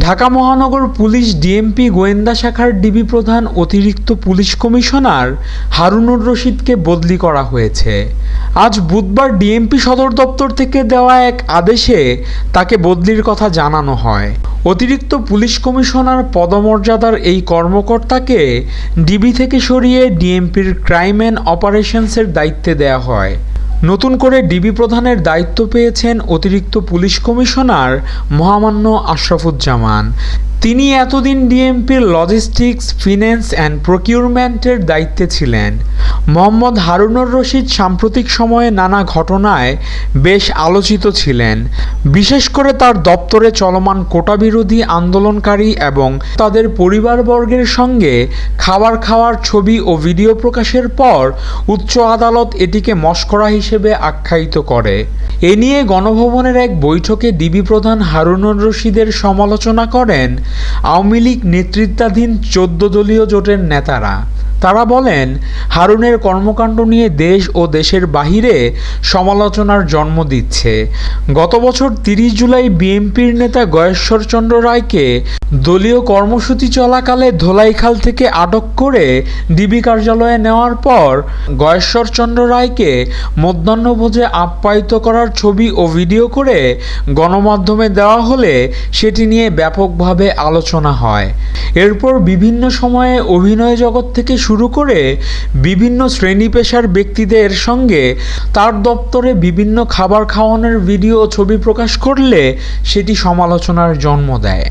ঢাকা মহানগর police DMP গোয়েন্দা শাখার ডিবি প্রধান অতিরিক্ত পুলিশ কমিশনার হারুনুর রশিদকে বদলি করা হয়েছে। আজ বুধবার ডিএমপি সদর দপ্তর থেকে দেওয়া এক আদেশে তাকে বদলির কথা জানানো হয়। অতিরিক্ত পুলিশ কমিশনার পদমর্যাদার এই কর্মকর্তাকে ডিবি থেকে সরিয়ে ডিএমপির ক্রাইম অ্যান্ড অপারেশনসের দায়িত্বে দেওয়া হয়। নতুন করে ডিবি প্রধানের দায়িত্ব পেয়েছেন অতিরিক্ত পুলিশ কমিশনার মহামান্য আশরাফুজ্জামান। তিনি এতদিন ডিএমপির লজিস্টিক্স ফিন্যান্স অ্যান্ড প্রকিউরমেন্টের দায়িত্বে ছিলেন। মোহাম্মদ হারুনুর রশিদ সাম্প্রতিক সময়ে নানা ঘটনায় বেশ আলোচিত ছিলেন। বিশেষ করে তার দপ্তরে চলমান কোটা বিরোধী আন্দোলনকারী এবং তাদের পরিবারবর্গের সঙ্গে খাবার খাওয়ার ছবি ও ভিডিও প্রকাশের পর উচ্চ আদালত এটিকে মস্করা হিসেবে আখ্যায়িত করে। এ নিয়ে গণভবনের এক বৈঠকে ডিবি প্রধান হারুনুর রশিদের সমালোচনা করেন আওয়ামী লীগ নেতৃত্বাধীন চোদ্দ দলীয় জোটের নেতারা তারা বলেন, হারুনের কর্মকাণ্ড নিয়ে দেশ ও দেশের বাহিরে সমালোচনার জন্ম দিচ্ছে। গত বছর তিরিশ জুলাই বিএনপির নেতা গয়েশ্বরচন্দ্র রায়কে দলীয় কর্মসূচি চলাকালে ধোলাইখাল থেকে আটক করে ডিবি কার্যালয়ে নেওয়ার পর গয়েশ্বরচন্দ্র রায়কে মধ্যাহ্নভোজে আপ্যায়িত করার ছবি ও ভিডিও করে গণমাধ্যমে দেওয়া হলে সেটি নিয়ে ব্যাপকভাবে আলোচনা হয়। এরপর বিভিন্ন সময়ে অভিনয় জগৎ থেকে শুরু করে বিভিন্ন শ্রেণি পেশার ব্যক্তিদের সঙ্গে তার দপ্তরে বিভিন্ন খাবার খাওয়ানোর ভিডিও ছবি প্রকাশ করলে সেটি সমালোচনার জন্ম দেয়।